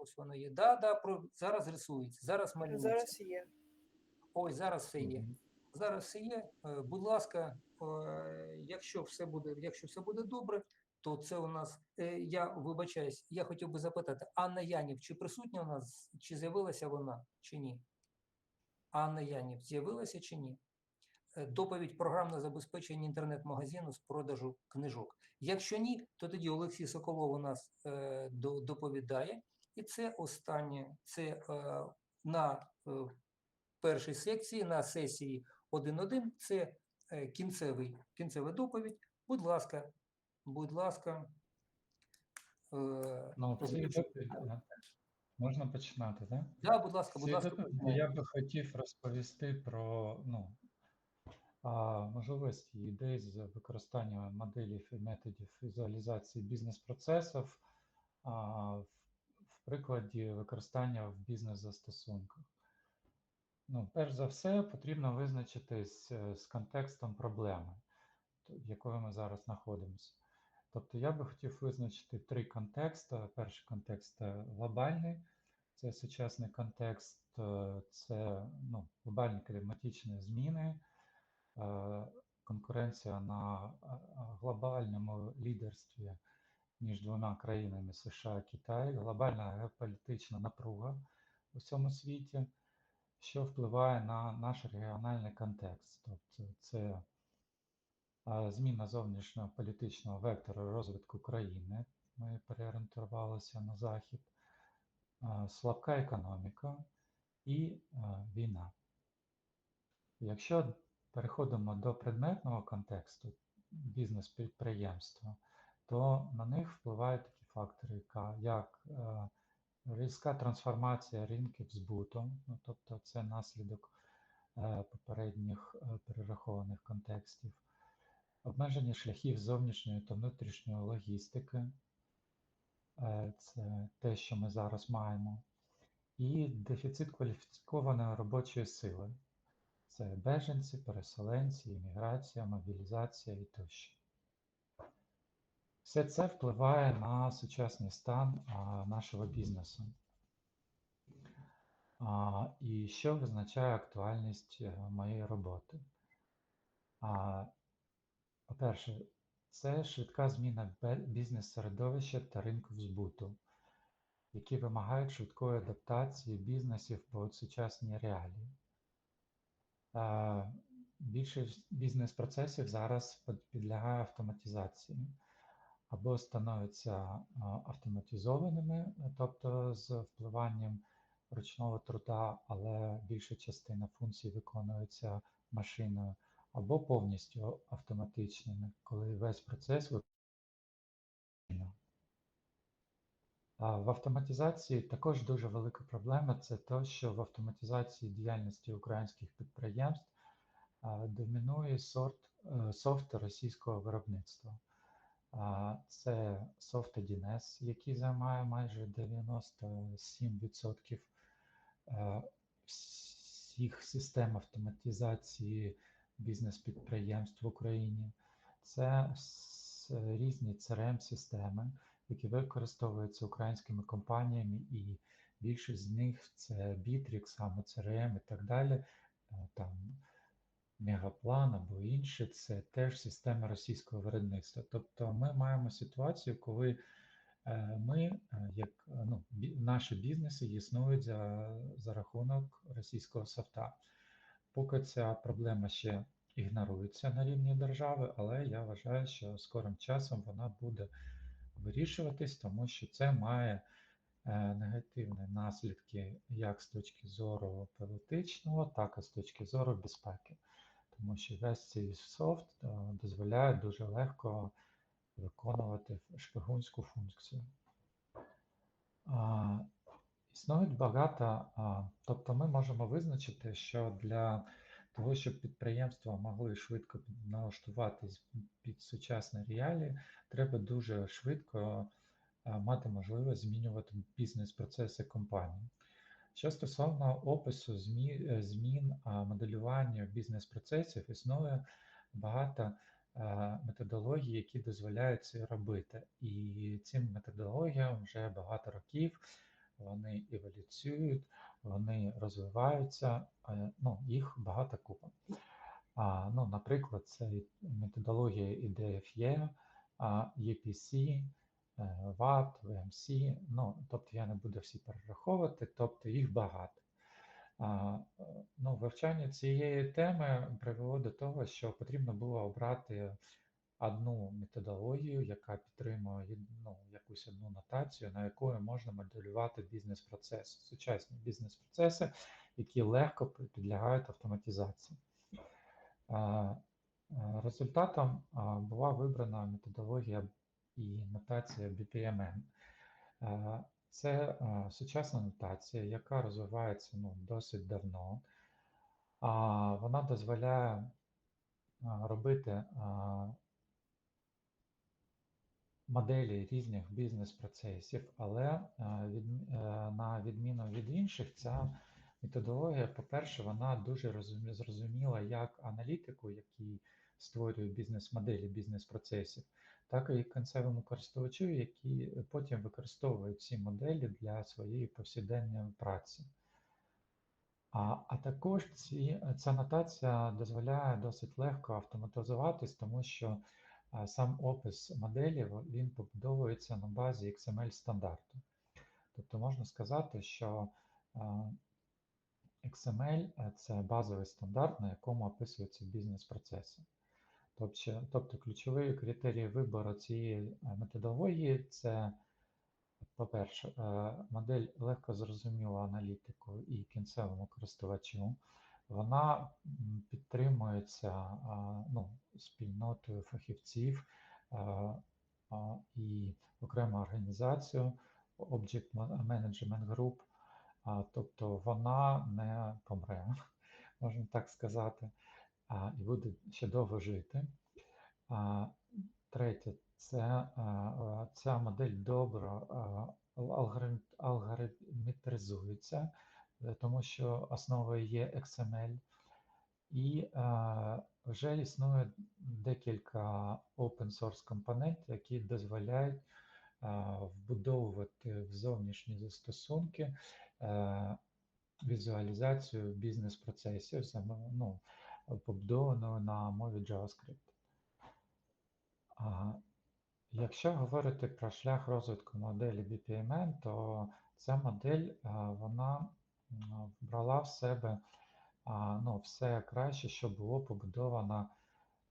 ось воно є. Да, да, про, зараз рисується, зараз малюється. Зараз є. Ой, зараз все є. Зараз все є. Е, Будь ласка, е, якщо все буде, якщо все буде добре, то це у нас. е, Я вибачаюсь, я хотів би запитати, Анна Янів, чи присутня у нас, чи з'явилася вона, чи ні? Анна Янів з'явилася чи ні? Доповідь програмне забезпечення інтернет-магазину з продажу книжок. Якщо ні, то тоді Олексій Соколов у нас е, доповідає. І це останнє, це е, на е, першій секції, на сесії 1.1, це е, кінцевий, кінцева доповідь. Будь ласка, будь ласка. Ну, можна починати, так? Да, будь ласка, будь ласка. я би хотів розповісти про ну, можливості і ідеї з використання моделів і методів візуалізації бізнес-процесів в прикладі використання в бізнес-застосунках. Ну, перш за все, потрібно визначитись е, з контекстом проблеми, в якої ми зараз знаходимося. Тобто я би хотів визначити три контексти. Перший контекст глобальний, це сучасний контекст, е, це ну, глобальні кліматичні зміни, е, конкуренція на глобальному лідерстві між двома країнами США і Китай, глобальна геополітична напруга у всьому світі, що впливає на наш регіональний контекст. Тобто це зміна зовнішнього політичного вектору розвитку країни. Ми переорієнтувалися на захід, слабка економіка і війна. Якщо переходимо до предметного контексту бізнес-підприємства, то на них впливають такі фактори, як е, різка трансформація ринків збуту, ну, тобто це наслідок е, попередніх е, перерахованих контекстів, обмеження шляхів зовнішньої та внутрішньої логістики, це те, що ми зараз маємо, і дефіцит кваліфікованої робочої сили. Це беженці, переселенці, імміграція, мобілізація і тощо. Все це впливає на сучасний стан нашого бізнесу. І що визначає актуальність е, моєї роботи? По-перше, це швидка зміна бізнес-середовища та ринків збуту, які вимагають швидкої адаптації бізнесів під сучасні реалії. Більшість бізнес-процесів зараз підлягає автоматизації або становляться е, автоматизованими, тобто з впливанням ручного труда, але більша частина функцій виконується машиною, або повністю автоматичними, коли весь процес виконується. В автоматизації також дуже велика проблема це те, що в автоматизації діяльності українських підприємств домінує сорт, е, софт російського виробництва. Це 1С, який займає майже 97% е, всіх систем автоматизації бізнес-підприємств в Україні. Це різні CRM-системи, які використовуються українськими компаніями, і більшість з них це Bittrex, саме CRM і так далі. Е, Там Мегаплан або інші, це теж системи російського виробництва. Тобто ми маємо ситуацію, коли е, ми, е, як е, ну, наші бізнеси існують за, за рахунок російського софта. Поки ця проблема ще ігнорується на рівні держави, але я вважаю, що скорим часом вона буде вирішуватись, тому що це має негативні наслідки як з точки зору політичного, так і з точки зору безпеки. Тому що весь цей софт е, дозволяє дуже легко виконувати шпигунську функцію. Існують багато, тобто ми можемо визначити, що для того, щоб підприємства могли швидко налаштуватись під сучасні реалії, треба дуже швидко мати можливість змінювати бізнес-процеси компанії. Що стосовно опису е, змін моделювання бізнес-процесів, існує багато а, методологій, які дозволяють це робити. І цим методологіям вже багато років вони еволюціюють, вони розвиваються, е, ну, їх багато купа. А, ну, наприклад, це методологія IDFE, EPC, е, WAT, VMC, ну, тобто я не буду всі перераховувати, тобто їх багато. Е, ну, вивчання цієї теми привело до того, що потрібно було обрати одну методологію, яка підтримує ну, якусь одну нотацію, на якою можна моделювати бізнес-процеси, сучасні бізнес-процеси, які легко підлягають автоматизації. Е, Результатом була вибрана методологія і нотація BPMN. Е, Це е, сучасна нотація, яка розвивається ну, досить давно. Вона дозволяє робити моделі різних бізнес-процесів, але е, е, на відміну від інших, ця методологія, по-перше, вона дуже зрозуміла як аналітику, який створює бізнес-моделі бізнес-процесів, так і кінцевому користувачу, які потім використовують ці моделі для своєї повсякденної праці. А, а також ці, ця нотація дозволяє досить легко автоматизуватись, тому що а, сам опис моделі він побудовується на базі XML стандарту. Тобто можна сказати, що а, XML е, це базовий стандарт, на якому описуються бізнес-процеси. Тобто, тобто ключові критерії вибору цієї е, методології це по-перше, е, модель легко зрозуміла аналітику і кінцевому користувачу. Вона підтримується ну, спільнотою фахівців і окремо організацією Object Management Group, тобто вона не помре, можна так сказати, а, і буде ще довго жити. А, Третє, це а, а, ця модель добре а, алгоритм- е, тому що основою є XML. І а, вже існує декілька open source компонентів, які дозволяють а, вбудовувати в зовнішні застосунки е, візуалізацію бізнес-процесів, ну, побудованою на мові JavaScript. Якщо говорити про шлях розвитку моделі BPMN, то ця модель вона м, вбрала в себе ну, все краще, що було побудовано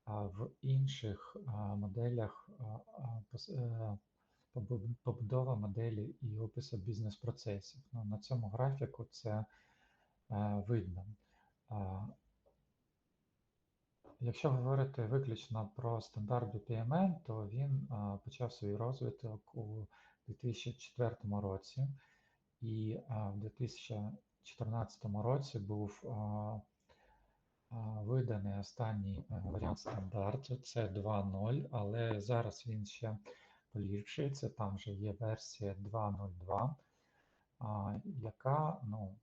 в інших моделях е, побу- побудова моделі і опису бізнес-процесів. Ну, на цьому графіку це е, видно. Якщо говорити виключно про стандарт BPMN, то він почав свій розвиток у 2004 році, і в 2014 році був виданий останній е, варіант стандарту, це 2.0, але зараз він ще поліпшується, там вже є версія 2.02, яка ну,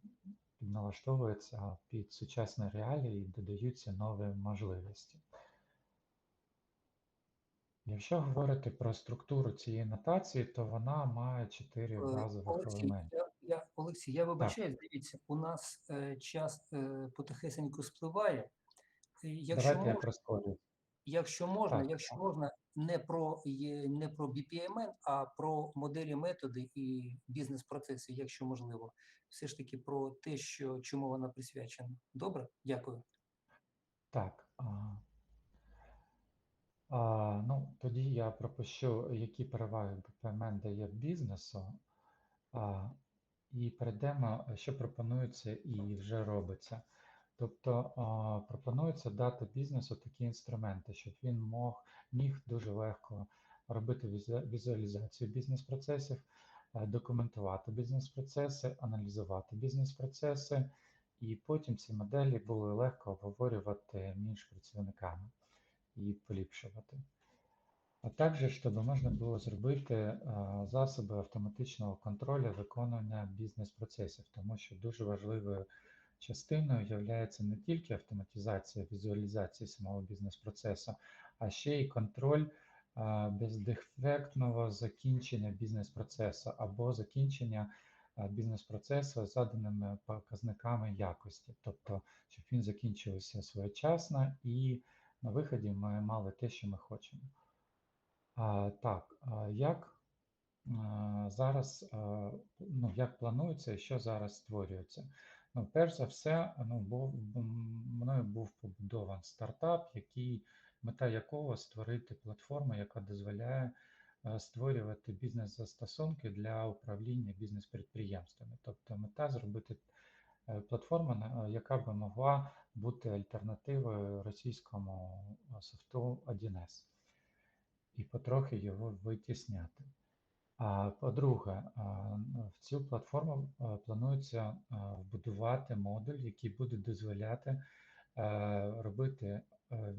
підналаштовується під сучасні реалії і додаються нові можливості. Якщо говорити про структуру цієї нотації, то вона має чотири Е, базових елементи. я, я, Олексій, я вибачаюсь, дивіться, у нас е, час е, потихесеньку спливає. Якщо Давайте можна, прискорю. якщо можна, Так, якщо так. можна, не про, не про BPMN, а про моделі, методи і бізнес-процеси, якщо можливо. Все ж таки про те, що, чому вона присвячена. Добре? Дякую. Так. А, а, ну, тоді я пропущу, які переваги BPMN дає бізнесу, а, і перейдемо, що пропонується і вже робиться. Тобто пропонується дати бізнесу такі інструменти, щоб він мог, міг дуже легко робити візуалізацію бізнес-процесів, е, документувати бізнес-процеси, аналізувати бізнес-процеси, і потім ці моделі були легко обговорювати між працівниками і поліпшувати. А також, щоб можна було зробити е, засоби автоматичного контролю виконання бізнес-процесів, тому що дуже важливою частиною є не тільки автоматизація візуалізації самого бізнес-процесу, а ще й контроль бездефектного закінчення бізнес-процесу або закінчення бізнес-процесу заданими показниками якості, тобто, щоб він закінчився своєчасно і на виході ми мали те, що ми хочемо. А, так, як зараз, ну, як планується і що зараз створюється? Ну, перш за все, ну, був, мною був побудований стартап, який, мета якого створити платформу, яка дозволяє е, створювати бізнес-застосунки для управління бізнес-підприємствами. Тобто мета зробити е, платформу, яка би могла бути альтернативою російському е, софту 1С і потрохи його витісняти. По-друге, в цю платформу планується вбудувати модуль, який буде дозволяти е, робити е,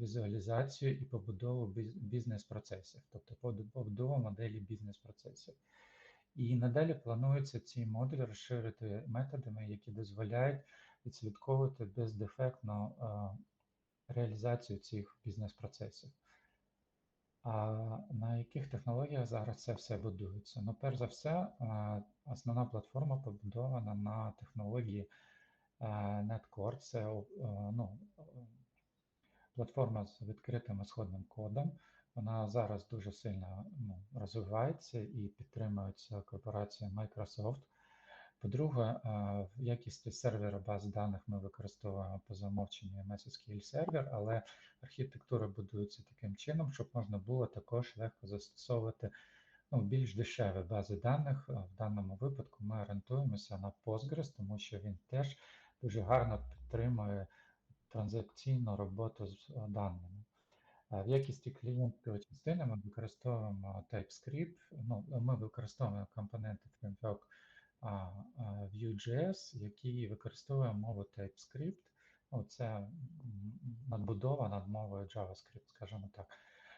візуалізацію і побудову бізнес-процесів, тобто побудову моделі бізнес-процесів. І надалі планується цей модуль розширити методами, які дозволяють відслідковувати бездефектну е, реалізацію цих бізнес-процесів. А на яких технологіях зараз це все будується? Ну, перш за все, основна платформа побудована на технології Netcore. Це о, ну, платформа з відкритим ісходним кодом. Вона зараз дуже сильно ну, розвивається і підтримується корпорацією Microsoft. По-друге, в якості сервера баз даних ми використовуємо по замовченню MS SQL сервер, але архітектура будується таким чином, щоб можна було також легко застосовувати ну, більш дешеві бази даних. В даному випадку ми орієнтуємося на Postgres, тому що він теж дуже гарно підтримує транзакційну роботу з даними. В якості клієнтської частини ми використовуємо TypeScript, ну, ми використовуємо компоненти а, Vue.js, який використовує мову TypeScript. Ну, це надбудова над мовою JavaScript, скажімо так.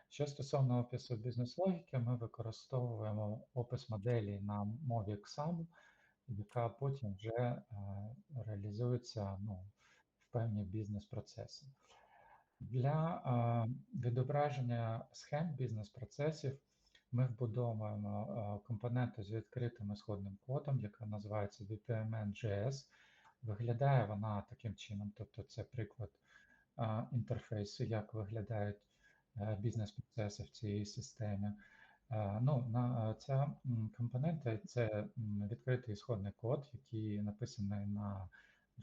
Що стосовно опису бізнес-логіки, ми використовуємо опис моделі на мові XAML, яка потім вже е, реалізується ну, в певні бізнес-процеси. Для е, відображення схем бізнес-процесів ми вбудовуємо е, компоненту з відкритим ісходним кодом, яка називається VPMN.js. Виглядає вона таким чином, тобто це приклад е, інтерфейсу, як виглядають е, бізнес-процеси в цій системі. Ну, на, ця компонента це відкритий ісходний код, який написаний на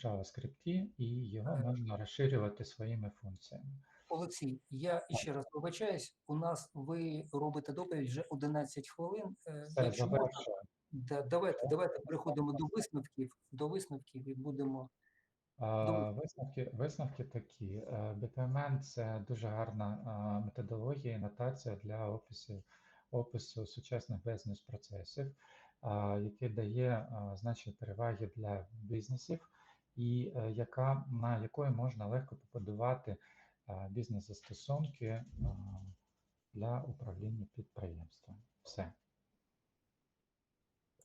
JavaScript, і його можна розширювати своїми функціями. Олексій, я ще раз вибачаюсь. У нас ви робите доповідь вже 11 хвилин. Е, Якщо можна, да, давайте, давайте переходимо до висновків, до висновків і будемо. А, Висновки, висновки такі. Е, BPMN – це дуже гарна методологія і нотація для опису, опису сучасних бізнес-процесів, який дає значні переваги для бізнесів, і е, яка, на якої можна легко побудувати бізнес-застосунки для управління підприємством. Все.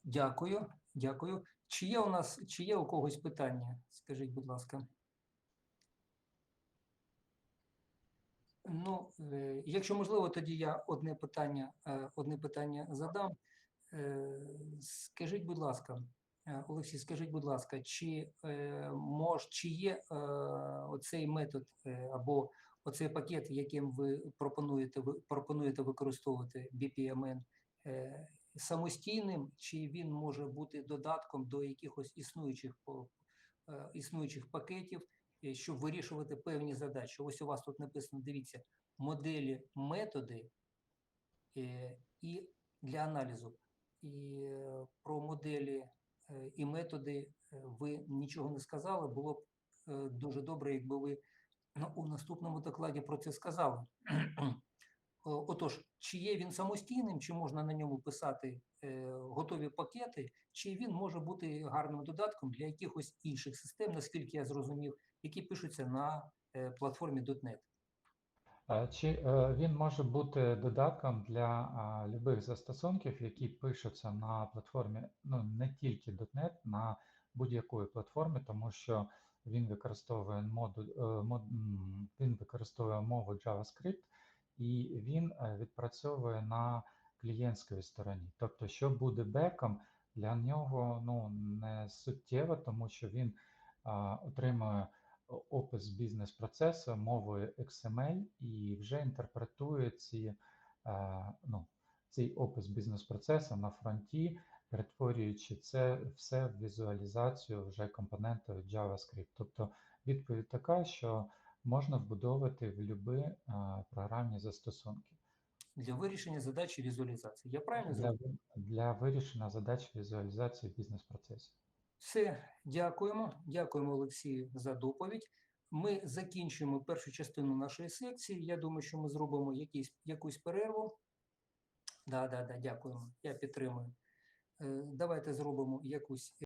Дякую, дякую. Чи є у нас, чи є у когось питання? Скажіть, будь ласка. Ну, е, якщо можливо, тоді я одне питання, е, одне питання задам. Е, Скажіть, будь ласка, Олексій, скажіть, будь ласка, чи е, мож, чи є е, оцей метод е, або оцей пакет, яким ви пропонуєте, пропонуєте використовувати BPMN, е, самостійним, чи він може бути додатком до якихось існуючих е, існуючих пакетів, е, щоб вирішувати певні задачі. Ось у вас тут написано: дивіться, моделі, методи е, і для аналізу. І е, про моделі е, і методи е, ви нічого не сказали. Було б е, дуже добре, якби ви у наступному докладі про це сказали. Отож, чи є він самостійним, чи можна на ньому писати е, готові пакети, чи він може бути гарним додатком для якихось інших систем, наскільки я зрозумів, які пишуться на е, платформі .NET. А Чи е, він може бути додатком для любих застосунків, які пишуться на платформі, ну не тільки .NET, на будь-якої платформі, тому що він використовує модуль, е, мод, він використовує мову JavaScript і він е, відпрацьовує на клієнтській стороні. Тобто, що буде беком, для нього ну, не суттєво, тому що він а, отримує опис бізнес-процесу мовою XML і вже інтерпретує ці, ну, цей опис бізнес-процесу на фронті, перетворюючи це все в візуалізацію вже компонентою JavaScript. Тобто відповідь така, що можна вбудовувати в любі а, програмні застосунки Для вирішення задачі візуалізації. Я правильно для, для вирішення задач візуалізації бізнес-процесів. Все, дякуємо. Дякуємо Олексію за доповідь. Ми закінчуємо першу частину нашої секції. Я думаю, що ми зробимо якісь, якусь перерву. Да, да, да, дякуємо. Я підтримую. Е, Давайте зробимо якусь